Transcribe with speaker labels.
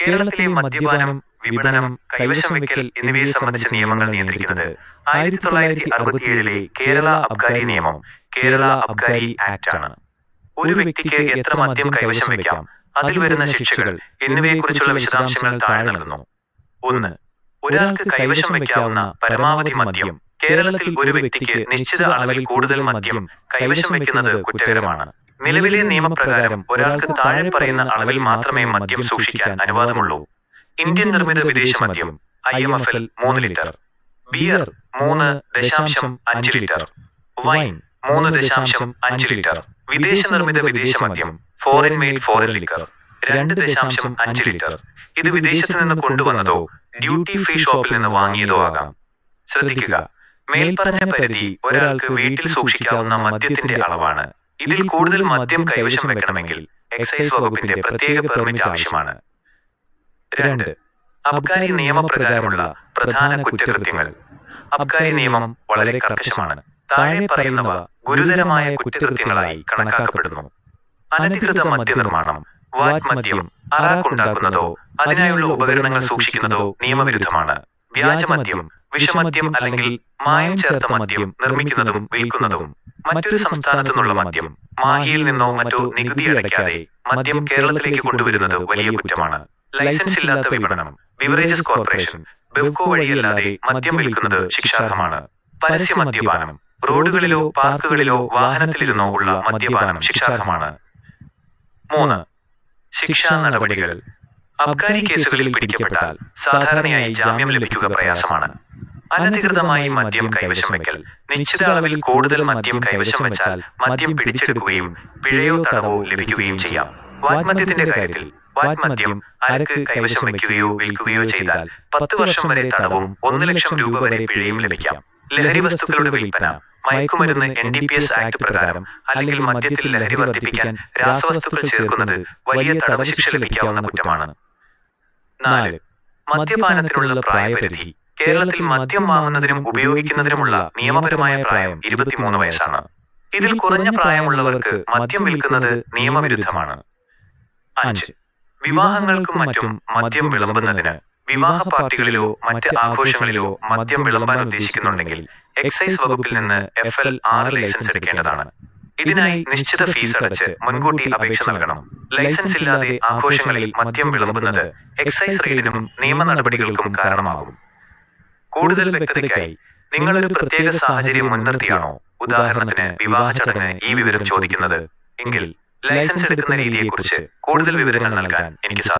Speaker 1: കേരളത്തിലെ മദ്യപാനം വിപണനം കൈവശം വെക്കൽ എന്നിവയെ സംബന്ധിച്ച നിയമങ്ങൾ നിയന്ത്രിക്കുന്നത്. ആയിരത്തി തൊള്ളായിരത്തി അറുപത്തിയേഴിലെ കേരള അബ്കാരി നിയമം കേരള അബ്കാരി ആക്ട് ആണ്. ഒരു വ്യക്തിക്ക് എത്ര മദ്യം കൈവശം വെക്കാം? അതിൽ വരുന്ന ശിക്ഷകൾ എന്നിവയെക്കുറിച്ചുള്ള വിശദാംശങ്ങൾ താഴെ നൽകുന്നു. ഒന്ന് ഒരാൾക്ക് കൈവശം വയ്ക്കാവുന്ന പരമാവധി മദ്യം. കേരളത്തിൽ ഒരു വ്യക്തിക്ക് നിശ്ചിത അളവിൽ കൂടുതൽ മദ്യം കൈവശം വയ്ക്കുന്നത് കുറ്റകരമാണ്. നിലവിലെ നിയമപ്രകാരം ഒരാൾക്ക് താഴെ പറയുന്ന അളവിൽ മാത്രമേ മദ്യം സൂക്ഷിക്കാൻ അനുവാദമുള്ളൂ. ഇന്ത്യൻ നിർമ്മിത വിദേശ മദ്യം ഐ എം എഫ് എൽ മൂന്ന് ലിറ്റർ. ബിയർ മൂന്ന് ദശാംശം അഞ്ച് ലിറ്റർ. വൈൻ മൂന്ന് ദശാംശം അഞ്ച് ലിറ്റർ. വിദേശ നിർമ്മിത വിദേശ മദ്യം ഫോറിൻ മെയ്ഡ് ഫോറിൻ ലിറ്റർ രണ്ട് ദശാംശം അഞ്ച് ലിറ്റർ. ഇത് വിദേശത്ത് നിന്ന് കൊണ്ടുവന്നതോ ഡ്യൂട്ടി ഫ്രീ ഷോപ്പിൽ നിന്ന് വാങ്ങിയതോ ആകാം. ശ്രദ്ധിക്കുക. മേൽപ്പറഞ്ഞ പരിധി ഒരാൾക്ക് വീട്ടിൽ സൂക്ഷിക്കാവുന്ന മദ്യത്തിന്റെ അളവാണ് ഇതിൽ കൂടുതൽ മദ്യം കൈവശം വെക്കണമെങ്കിൽ എക്സൈസ് വകുപ്പിന്റെ പ്രത്യേക പെർമിറ്റ് ആവശ്യമാണ്. രണ്ട് അബ്കാരി നിയമപ്രകാരമുള്ള പ്രധാന കുറ്റകൃത്യങ്ങൾ. അബ്കാരി നിയമം വളരെ കർക്കശമാണ്. താഴെ പറയുന്നവ ഗുരുതരമായ കുറ്റകൃത്യങ്ങളായി കണക്കാക്കപ്പെടുന്നു. അനധികൃത മദ്യനിർമ്മാണം വാറ്റ് മദ്യം അറാക്കുണ്ടാക്കുന്നതോ അതിനായുള്ള ഉപകരണങ്ങൾ സൂക്ഷിക്കുന്നതോ നിയമവിരുദ്ധമാണ്. വ്യാജമദ്യം വിഷമദ്യം അല്ലെങ്കിൽ മായം ചേർത്ത മദ്യം നിർമ്മിക്കുന്നതും വിൽക്കുന്നതും. മറ്റൊരു സംസ്ഥാനത്തു നിന്നുള്ള മദ്യം മാഹിയിൽ നിന്നോ മറ്റോ നികുതി അടയ്ക്കാതെ മദ്യം കേരളത്തിലേക്ക് കൊണ്ടുവരുന്നത് വലിയ കുറ്റമാണ്. ലൈസൻസ് ഇല്ലാത്ത വിപണനം ബിവറേജസ് കോർപ്പറേഷൻ. ബെവ്കോ വഴിയല്ലാതെ മദ്യം വിൽക്കുന്നത് ശിക്ഷാർഹമാണ്. പരസ്യ മദ്യപാനം. റോഡുകളിലോ പാർക്കുകളിലോ വാഹനത്തിലിരുന്നോ ഉള്ള മദ്യപാനം ശിക്ഷാർഹമാണ്. മൂന്ന്. ശിക്ഷാ നടപടികൾ. അബ്കാരി കേസുകളിൽ പിടിക്കപ്പെട്ടാൽ സാധാരണയായി ജാമ്യം ലഭിക്കുക പ്രയാസമാണ്. അനധികൃതമായി മദ്യം കൈവശം വെക്കൽ. നിശ്ചിത അളവിൽ കൂടുതൽ മദ്യം കൈവശം വെച്ചാൽ മദ്യം പിടിച്ചെടുക്കുകയും പിഴയോ തടവോ ലഭിക്കുകയും ചെയ്യാം. വാഗ്മദ്യത്തിന്റെ കാര്യത്തിൽ വാത്മദ്യം അരക്ക് കൈവശം വയ്ക്കുകയോ വിൽക്കുകയോ ചെയ്താൽ പത്ത് വർഷം വരെ തടവും ഒന്ന് ലക്ഷം രൂപ വരെ പിഴയും ലഭിക്കാം. ലഹരി വസ്തുക്കളുടെ വിൽപ്പന മയക്കുമരുന്ന് N D P S act പ്രകാരം അല്ലെങ്കിൽ മദ്യത്തിൽ ലഹരി വർദ്ധിപ്പിക്കാൻ രാസവസ്തുക്കൾ ചേർക്കുന്നത് വലിയ തടവ് ശിക്ഷ ലഭിക്കാവുന്ന കുറ്റമാണ്. നാല് മദ്യപാനത്തിനുള്ള പ്രായപരിധി കേരളത്തിൽ മദ്യം വാങ്ങുന്നതിനും ഉപയോഗിക്കുന്നതിനുമുള്ള നിയമപരമായ പ്രായം ഇരുപത്തിമൂന്ന് വയസ്സാണ്. ഇതിൽ കുറഞ്ഞ പ്രായമുള്ളവർക്ക് മദ്യം വിൽക്കുന്നത് നിയമവിരുദ്ധമാണ്. അഞ്ച്. വിവാഹങ്ങൾക്കും മറ്റും മദ്യം വിളമ്പുന്നതിന് വിവാഹ പാർട്ടികളിലോ മറ്റ് ആഘോഷങ്ങളിലോ മദ്യം വിളമ്പാൻ ഉദ്ദേശിക്കുന്നുണ്ടെങ്കിൽ എക്സൈസ് വകുപ്പിൽ നിന്ന് എഫ് എൽ ആറ് ലൈസൻസ് എടുക്കേണ്ടതാണ്. ഇതിനായി നിശ്ചിത ഫീസ് അടച്ച് മുൻകൂട്ടി അപേക്ഷ നൽകണം. ലൈസൻസ് ഇല്ലാതെ ആഘോഷങ്ങളിൽ മദ്യം വിളമ്പുന്നത് എക്സൈസ് റെയ്ഡിനും നിയമ നടപടികൾക്കും കാരണമാകും. കൂടുതൽ വ്യക്തതയ്ക്കായി നിങ്ങളൊരു പ്രത്യേക സാഹചര്യം മുൻനിർത്തിയാണോ? ഉദാഹരണത്തിന് വിവാഹ ചടങ്ങ് ഈ വിവരം ചോദിക്കുന്നത് എങ്കിൽ ലൈസൻസ് എടുക്കുന്ന രീതിയെക്കുറിച്ച് കൂടുതൽ വിവരങ്ങൾ നൽകാൻ എനിക്ക് സാധിക്കും